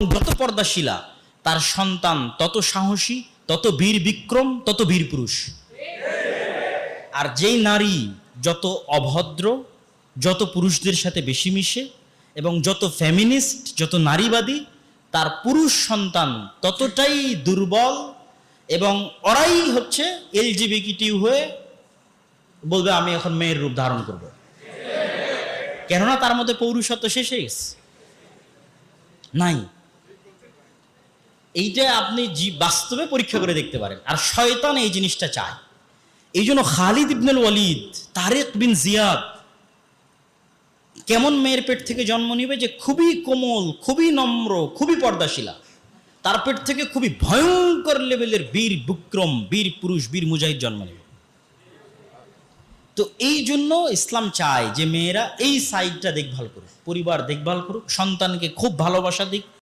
যত পর্দাশীলা, তার সন্তান তত সাহসী, তত বীর বিক্রম, তত বীর পুরুষ। আর যেই নারী যত অভদ্র, যত পুরুষদের সাথে বেশি মিশে এবং যত ফ্যামিনিস্ট যত নারীবাদী, তার পুরুষ সন্তান ততটাই দুর্বল এবং ওরাই হচ্ছে এলজিবিকিটিউ হয়ে বলবে, আমি এখন মেয়ের রূপ ধারণ করব। কেননা তার মধ্যে পৌরুষত্ব শেষ নাই। এইটা আপনি বাস্তবে পরীক্ষা করে দেখতে পারেন। আর শয়তান এই জিনিসটা চায়। এই জন্য খালিদ ইবনুল ওয়ালিদ, তারেক বিন জিয়াদ, কেমন মেয়ের পেট থেকে জন্ম নিবে যে খুবই কোমল, খুবই নম্র, খুবই পর্দাশীলা। তার পেট থেকে খুবই ভয়ঙ্কর লেভেলের বীর বিক্রম, বীর পুরুষ, বীর মুজাহিদ জন্ম নেবে। তো এই জন্য ইসলাম চায় যে মেয়েরা এই সাইডটা দেখভাল করুক, পরিবার দেখভাল করুক, সন্তানকে খুব ভালোবাসা দিক।